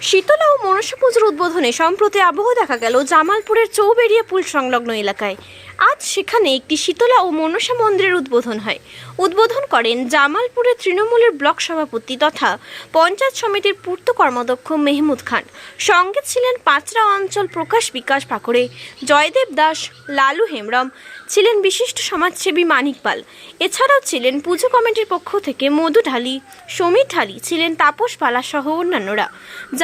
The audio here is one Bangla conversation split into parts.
শীতলা ও মনসা পুজোর উদ্বোধনে সম্প্রতি আবহ দেখা গেল জামালপুরের চৌবেড়িয়া পুল সংলগ্ন এলাকায়। আজ সেখানে একটি শীতলা ও মনসা মন্দিরের উদ্বোধন হয়। উদ্বোধন করেন জামালপুরের তৃণমূলের ব্লক সভাপতি তথা পঞ্চায়েত সমিতির পূর্ত কর্মদক্ষ মেহমুদ খান। সঙ্গে ছিলেন পাঁচরা অঞ্চল প্রকাশ বিকাশ পাকড়ে, জয়দেব দাস, লালু হেমব্রম, ছিলেন বিশিষ্ট সমাজসেবী মানিক পাল। এছাড়াও ছিলেন পুজো কমিটির পক্ষ থেকে মধু ঢালি, সমীর ঢালি, ছিলেন তাপস পালা সহ অন্যান্যরা।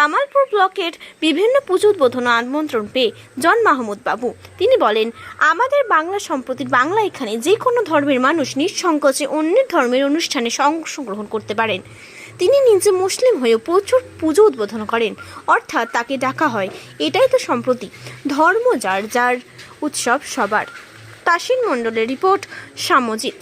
জামালপুর ব্লকের বিভিন্ন পুজো উদ্বোধন আমন্ত্রণ পেয়ে জন মাহমুদ বাবু। তিনি বলেন, আমাদের বাংলা সম্প্রতি বাংলা এখানে যে কোনো ধর্মের মানুষ নিঃসংকোচে অন্যের ধর্মের অনুষ্ঠানে অংশগ্রহণ করতে পারেন। তিনি নিজে মুসলিম হয়েও প্রচুর পুজো উদ্বোধন করেন। অর্থাৎ তাকে ডাকা হয়। এটাই তো সম্প্রতি ধর্ম যার যার উৎসব সবার। তাসিন মণ্ডলের রিপোর্ট, সামজিৎ।